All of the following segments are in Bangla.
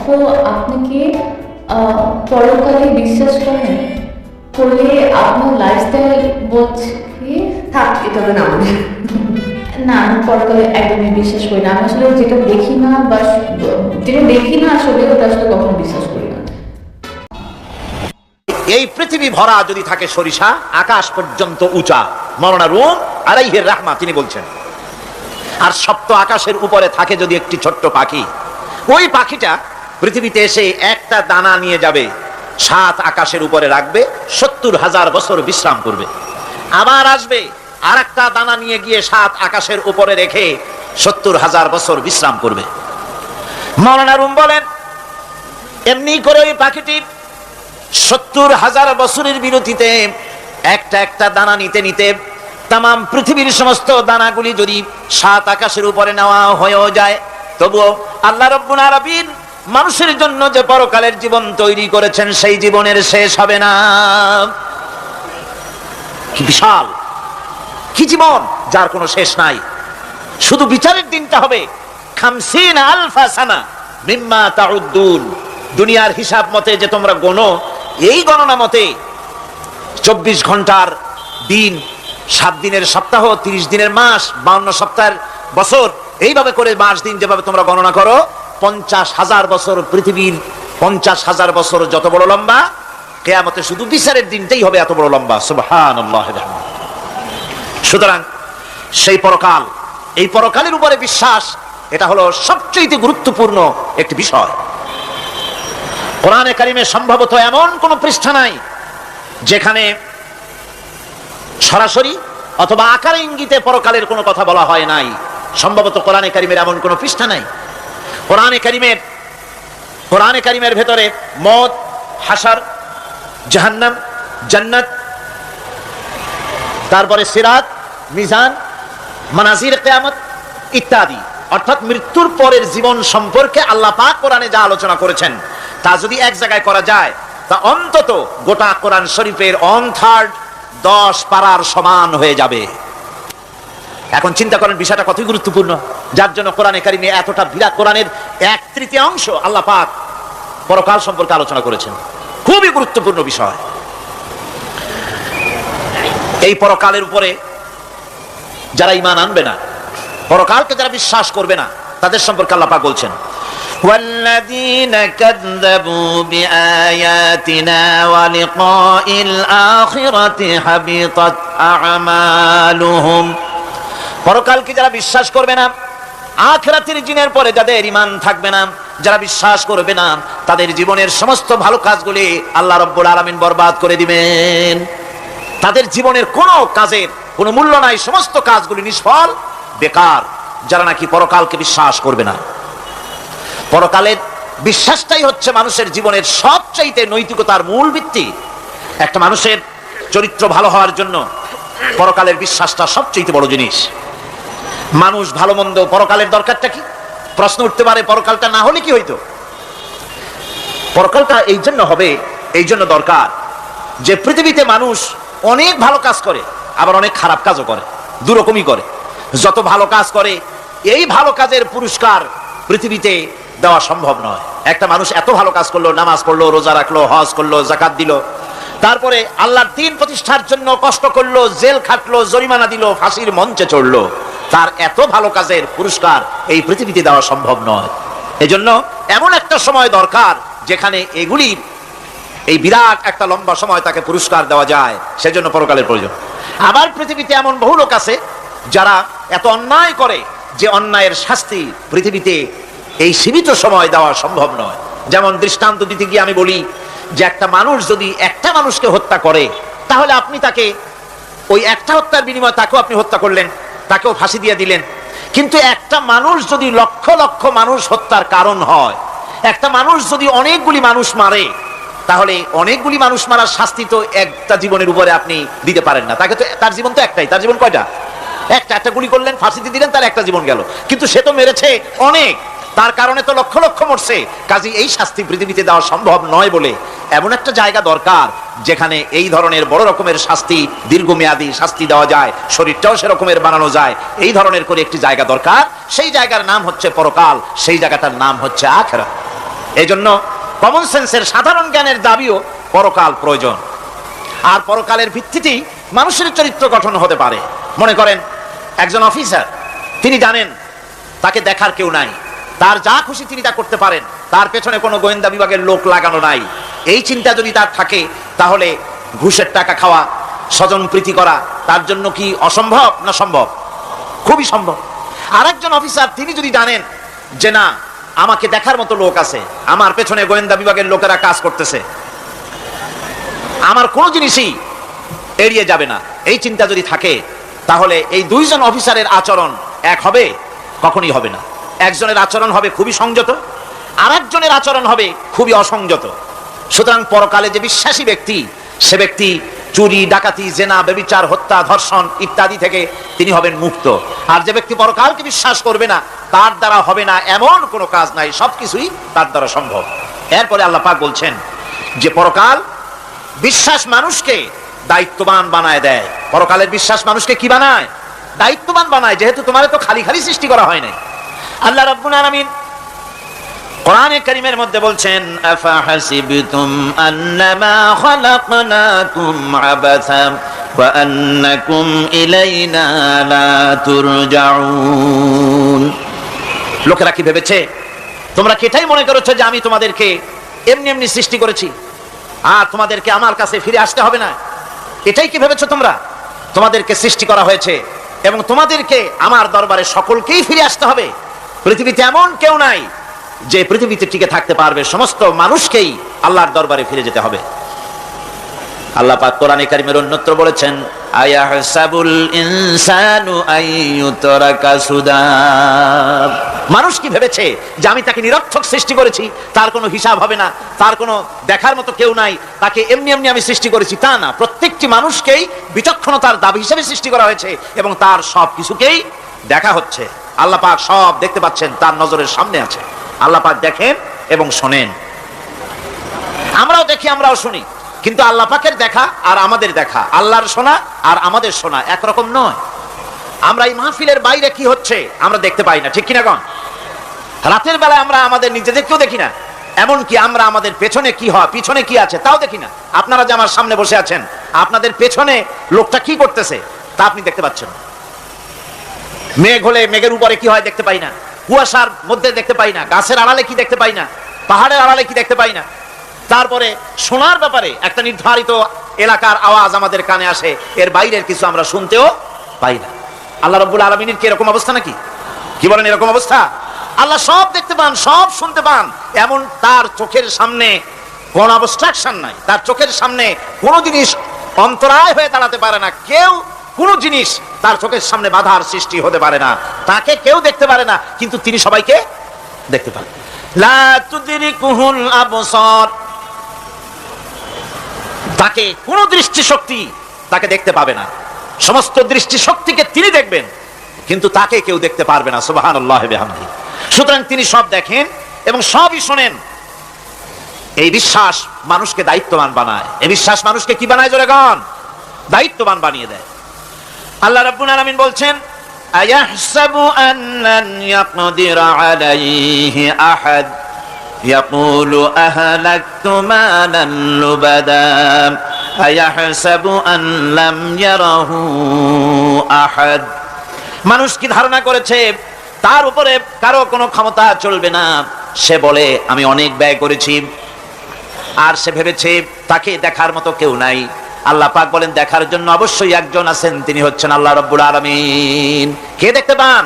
তো আপনি কি আহ, পরকালে বিশ্বাস করেন? করলে আপনার লাইফস্টাইল বলছে কি? থাক এটা হবে না আমাদের না আমি পরকালে একদমই বিশ্বাস করি না। আমি আসলে যেটা দেখি না বা যেটা দেখি না আসলে ওটা আসলে কখনো বিশ্বাস করি না। এই পৃথিবী ভরা যদি থাকে সরিষা আকাশ পর্যন্ত উঁচা। মরনা রুম আড়াইহের রাহমা তিনি বলছেন। আর সপ্ত আকাশের উপরে থাকে যদি একটি ছোট্ট পাখি। ওই পাখিটা পৃথিবীতে এসে একটা দানা নিয়ে যাবে, সাত আকাশের উপরে রাখবে, সত্তর হাজার বছর বিশ্রাম করবে। আবার আসবে আর একটা দানা নিয়ে গিয়ে সাত আকাশের উপরে রেখে সত্তর হাজার বছর বিশ্রাম করবে। মৌলানা রুম বলেন, এমনি করে ওই পাখিটি সত্তর হাজার বছরের বিরতিতে একটা একটা দানা নিতে নিতে তাম পৃথিবীর সমস্ত দানাগুলি যদি সাত আকাশের উপরে নেওয়া হয়েও যায়, তবুও আল্লাহ রব্বুল আলামিন মানুষের জন্য যে পরকালের জীবন তৈরি করেছেন, সেই জীবনের শেষ হবে না। কি বিশাল! কি জীবন যার কোনো শেষ নাই। শুধু বিচারের দিনটা হবে। খামসিন আলফা সানা মিম্মা দুনিয়ার হিসাব মতে যে তোমরা গণো এই গণনা মতে চব্বিশ ঘণ্টার দিন, সাত দিনের সপ্তাহ, তিরিশ দিনের মাস, বাউন্ন সপ্তাহের বছর, এইভাবে করে মাস দিন যেভাবে তোমরা গণনা করো পঞ্চাশ হাজার বছর পৃথিবীর পঞ্চাশ হাজার বছর যত বড় লম্বা, কেয়ামতে শুধু বিচারের দিনটাই হবে এত বড় লম্বা। সুতরাং সেই পরকাল, এই পরকালের উপরে বিশ্বাস, এটা হলো সবচেয়ে গুরুত্বপূর্ণ একটি বিষয়। কোরআনে কারিমে সম্ভবত এমন কোন পৃষ্ঠা নাই, যেখানে সরাসরি অথবা আকারে ইঙ্গিতে পরকালের কোনো কথা বলা হয় নাই। সম্ভবত কোরআনে কারিমের এমন কোনো পৃষ্ঠা নাই। কোরআনে কারিমের কোরআনে কারিমের ভেতরে মদ, হাসার, জাহান্নাম, জান্নাত, তারপরে সিরাত, মিজান, মানাজির কেয়ামত ইত্যাদি। অর্থাৎ মৃত্যুর পরের জীবন সম্পর্কে আল্লাহ পাক কোরআনে যা আলোচনা করেছেন, তা যদি এক জায়গায় করা যায়, তা অন্তত গোটা কোরআন শরীফের অন থার্ড দশ পারার সমান হয়ে যাবে। এখন চিন্তা করেন বিষয়টা কতই গুরুত্বপূর্ণ যার জন্য কোরআনে কারিমে এতটা বিরাট কোরআনের এক তৃতীয়াংশ আল্লাহ পাক পরকাল সম্পর্কে আলোচনা করেছেন খুবই গুরুত্বপূর্ণ বিষয় এই পরকালের উপরে যারা ইমান আনবে না পরকালকে যারা বিশ্বাস করবে না তাদের সম্পর্কে আল্লাহ পাক বলছেন والذين كذبوا بآياتنا ولقاء الآخرة حبطت أعمالهم পরকালকে যারা বিশ্বাস করবে না, আখরাতের জিনের পরে যাদের ইমান থাকবে না, যারা বিশ্বাস করবে না, তাদের জীবনের সমস্ত ভালো কাজগুলি আল্লাহ রব্বুল আলামিন বরবাদ করে দিবেন। তাদের জীবনের কোনো কাজের কোনো মূল্য নাই, সমস্ত কাজগুলি নিষ্ফল, বেকার, যারা নাকি পরকালকে বিশ্বাস করবে না। পরকালের বিশ্বাসটাই হচ্ছে মানুষের জীবনের সবচাইতে নৈতিকতার মূল ভিত্তি। একটা মানুষের চরিত্র ভালো হওয়ার জন্য পরকালের বিশ্বাসটা সবচেয়ে বড় জিনিস। মানুষ ভালো মন্দ পরকালের দরকারটা কি? প্রশ্ন উঠতে পারে, পরকালটা না হলে কি হইতো? পরকালটা এই জন্য হবে, এই জন্য দরকার যে পৃথিবীতে মানুষ অনেক ভালো কাজ করে, আবার অনেক খারাপ কাজও করে, দুরকমই করে। যত ভালো কাজ করে, এই ভালো কাজের পুরস্কার পৃথিবীতে দেওয়া সম্ভব নয়। একটা মানুষ এত ভালো কাজ করল, নামাজ পড়ল, রোজা রাখল, হজ করল জাকাত দিল, তারপরে আল্লাহর দিন প্রতিষ্ঠার জন্য কষ্ট করল, জেল খাটলো, জরিমানা দিল, ফাঁসির মঞ্চে চড়লো। তার এত ভালো কাজের পুরস্কার এই পৃথিবীতে দেওয়া সম্ভব নয়। এজন্য এমন একটা সময় দরকার যেখানে এগুলি, এই বিরাট একটা লম্বা সময় তাকে পুরস্কার দেওয়া যায়, সেজন্য পরকালের প্রয়োজন। আবার পৃথিবীতে এমন বহু লোক আছে যারা এত অন্যায় করে যে অন্যায়ের শাস্তি পৃথিবীতে এই সীমিত সময় দেওয়া সম্ভব নয়। যেমন দৃষ্টান্ত দিতে গিয়ে আমি বলি যে একটা মানুষ যদি একটা মানুষকে হত্যা করে, তাহলে আপনি তাকে ওই একটা হত্যার বিনিময়ে তাকেও আপনি হত্যা করলেন। তাকেও ফাঁসি দিয়ে দিলেন। কিন্তু একটা মানুষ যদি লক্ষ লক্ষ মানুষ হত্যার কারণ হয়, একটা মানুষ যদি অনেকগুলি মানুষ মারে, তাহলে অনেকগুলি মানুষ মারার শাস্তি তো একটা জীবনের উপরে আপনি দিতে পারেন না। তাকে তো, তার জীবন তো একটাই, তার জীবন কয়টা? একটা একটা গুলি করলেন ফাঁসিতে দিলেন, তার একটা জীবন গেল। কিন্তু সে তো মেরেছে অনেক, তার কারণে তো লক্ষ লক্ষ মরছে। কাজে এই শাস্তি পৃথিবীতে দেওয়া সম্ভব নয় বলে এমন একটা জায়গা দরকার যেখানে এই ধরনের বড় রকমের শাস্তি, দীর্ঘমেয়াদী শাস্তি দেওয়া যায়, শরীরটাও সেরকমের বানানো যায়। এই ধরনের করে একটি জায়গা দরকার। সেই জায়গার নাম হচ্ছে পরকাল, সেই জায়গাটার নাম হচ্ছে আখেরা এই জন্য কমন সেন্সের সাধারণ জ্ঞানের দাবিও পরকাল প্রয়োজন। আর পরকালের ভিত্তিতেই মানুষের চরিত্র গঠন হতে পারে। মনে করেন, একজন অফিসার তিনি জানেন, তাকে দেখার কেউ নাই। তার যা খুশি তিনি তা করতে পারেন। তার পেছনে কোনো গোয়েন্দা বিভাগের লোক লাগানো নাই। এই চিন্তা যদি তার থাকে, তাহলে ঘুষের টাকা খাওয়া, স্বজন প্রীতি করা, তার জন্য কি অসম্ভব না সম্ভব? খুবই সম্ভব। আরেকজন অফিসার, তিনি যদি জানেন যে না, আমাকে দেখার মতো লোক আছে, আমার পেছনে গোয়েন্দা বিভাগের লোকেরা কাজ করতেছে, আমার কোনো জিনিসই এড়িয়ে যাবে না। এই চিন্তা যদি থাকে, তাহলে এই দুইজন অফিসারের আচরণ এক হবে, কখনই হবে না। একজনের আচরণ হবে খুবই সংযত আর একজনের আচরণ হবে খুবই অসংযত। সুতরাং পরকালে যে বিশ্বাসী ব্যক্তি, সে ব্যক্তি চুরি, ডাকাতি, জেনা বেবিচার হত্যা, ধর্ষণ ইত্যাদি থেকে তিনি হবেন মুক্ত। আর যে ব্যক্তি পরকালকে বিশ্বাস করবে না, তার দ্বারা হবে না এমন কোনো কাজ নাই, সবকিছুই তার দ্বারা সম্ভব। এরপরে আল্লাহ পাক বলছেন যে পরকাল বিশ্বাস মানুষকে দায়িত্ববান বানায় দেয়। পরকালের বিশ্বাস মানুষকে কি বানায়? দায়িত্ববান বানায়, যেহেতু তোমার তো খালি খালি সৃষ্টি করা হয় নাই। আল্লাহ রাব্বুল আলামিন কোরআনে করিমের মধ্যে বলছেন, আফাহাসিবতুম আন্নামা খালাকনাকুম আবাসা ওয়া আন্নাকুম ইলাইনা লা তুরজাউন। লোকেরা কি ভেবেছে? তোমরা কেটাই এটাই মনে করেছ যে আমি তোমাদেরকে এমনি এমনি সৃষ্টি করেছি? আর তোমাদেরকে আমার কাছে ফিরে আসতে হবে না? এটাই কি ভেবেছো তোমরা? তোমাদেরকে সৃষ্টি করা হয়েছে এবং তোমাদেরকে আমার দরবারে সকলকেই ফিরে আসতে হবে। পৃথিবীতে এমন কেউ নাই যে পৃথিবীতে টিকে থাকতে পারবে, সমস্ত মানুষকেই আল্লাহর দরবারে ফিরে যেতে হবে। আল্লাহ পাক কোরআনে কারিমের অন্যত্র বলেছেন মানুষ কি ভেবেছে যে আমি তাকে নিরর্থক সৃষ্টি করেছি? তার কোনো হিসাব হবে না, তার কোনো দেখার মতো কেউ নাই, তাকে এমনি এমনি আমি সৃষ্টি করেছি। তা না, প্রত্যেকটি মানুষকেই বিচক্ষণতার দাবি হিসেবে সৃষ্টি করা হয়েছে এবং তার সব কিছুকেই দেখা হচ্ছে। আল্লাহ পাক সব দেখতে পাচ্ছেন, তার নজরের সামনে আছে। আল্লাহ পাক দেখেন এবং শোনেন। আমরাও দেখি, আমরাও শুনি। কিন্তু আল্লাহ পাকের দেখা আর আমাদের দেখা, আল্লাহর শোনা আর আমাদের শোনা একরকম নয়। আমরা এই মাহফিলের বাইরে কি হচ্ছে, আমরা দেখতে পাই না, ঠিক কিনা কন? রাতের বেলায় আমরা আমাদের নিজেদেরকেও দেখি না। এমনকি আমরা আমাদের পেছনে কি হয়, পিছনে কি আছে, তাও দেখি না। আপনারা যে আমার সামনে বসে আছেন, আপনাদের পেছনে লোকটা কি করতেছে, তা আপনি দেখতে পাচ্ছেন মেঘ হলে মেঘের উপরে কি হয় দেখতে পাই না। কুয়াশার মধ্যে দেখতে পাই না, গাছের আড়ালে কি দেখতে পাই না, পাহাড়ের আড়ালে কি দেখতে পাই না। তারপরে শোনার ব্যাপারে একটা নির্ধারিত এলাকার আওয়াজ আমাদের কানে আসে, এর বাইরের কিছু আমরা শুনতেও পাই না। আল্লাহ রব্বুল আলমিনের কি এরকম অবস্থা নাকি? কি বলেন এরকম অবস্থা? আল্লাহ সব দেখতে পান, সব শুনতে পান, এমন তার চোখের সামনে কোন অবস্ট্রাকশন নাই। তার চোখের সামনে কোনো জিনিস অন্তরায় হয়ে দাঁড়াতে পারে না, কেউ কোনো জিনিস তার চোখের সামনে বাধার সৃষ্টি হতে পারে না। তাকে কেউ দেখতে পারে না, কিন্তু তিনি সবাইকে দেখতে পারেন তাকে কোনো দৃষ্টিশক্তি তাকে দেখতে পাবে না। সমস্ত দৃষ্টিশক্তিকে তিনি দেখবেন, কিন্তু তাকে কেউ দেখতে পারবে না সুবাহান সুতরাং তিনি সব দেখেন এবং সবই শোনেন। এই বিশ্বাস মানুষকে দায়িত্ববান বানায়। এই বিশ্বাস মানুষকে কি বানায় জোরে দায়িত্ববান বানিয়ে দেয়। আল্লাহ রাব্বুল আলামিন বলছেন আয়াহসাবু আন লান ইয়াকদিরা আলাইহি আহাদ يقول أهلكت مالا لبدا أيحسب أن لم يره أحد মানুষ কি ধারণা করেছে তার উপরে কারো কোনো ক্ষমতা চলবে না সে বলে আমি অনেক ব্যয় করেছি আর সে ভেবেছে তাকে দেখার মতো কেউ নাই আল্লাহ পাক বলেন, দেখার জন্য অবশ্যই একজন আছেন, তিনি হচ্ছেন আল্লাহ রব্বুল আলামিন। কে দেখতে পান?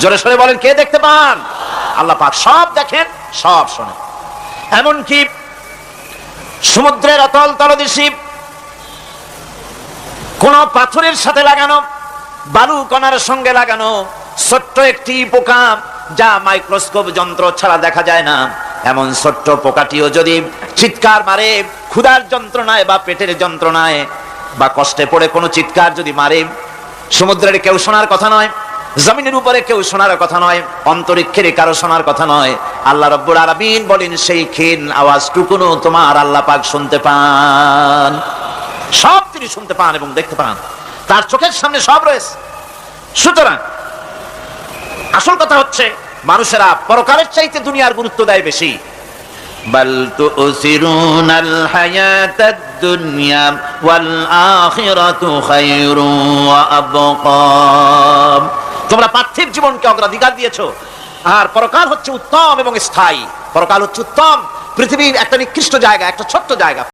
জোরে সরে বলেন, কে দেখতে পান? আল্লাহ পাক সব দেখেন, সব শোনেন। এমনকি সমুদ্রের অতল তলদেশী কোন পাথরের সাথে লাগানো, বালু কণার সঙ্গে লাগানো ছোট্ট একটি পোকা যা মাইক্রোস্কোপ যন্ত্র ছাড়া দেখা যায় না। এমন ছোট্ট পোকাটিও যদি চিৎকার মারে, ক্ষুধার যন্ত্রণায় বা পেটের যন্ত্রণায় বা কষ্টে পড়ে কোনো চিৎকার যদি মারে, সমুদ্রের কেউ শোনার কথা নয়, জমিনের উপরে কেউ শোনার কথা নয়, অন্তরিক্ষের কারও শোনার কথা নয়, আল্লাহ রব্বুল আলামিন বলেন, সেই ক্ষীণ আওয়াজটুকুনো তোমার আল্লাহ পাক শুনতে পান। সব তিনি শুনতে পান এবং দেখতে পান। তার চোখের সামনে সব রয়েছে। সুতরাং আসল কথা হচ্ছে মানুষেরা পরকালের চাইতে দুনিয়ার গুরুত্ব দেয় বেশি بل تؤثرون الحياة الدنيا والآخرة خير وأبقى তোমরা পার্থিব জীবনকে অগ্রাধিকার দিয়েছো আর পরকাল হচ্ছে উত্তম এবং স্থায়ী পরকাল হচ্ছে উত্তম পৃথিবীর একটা নিকৃষ্ট জায়গা একটা ছোট্ট জায়গা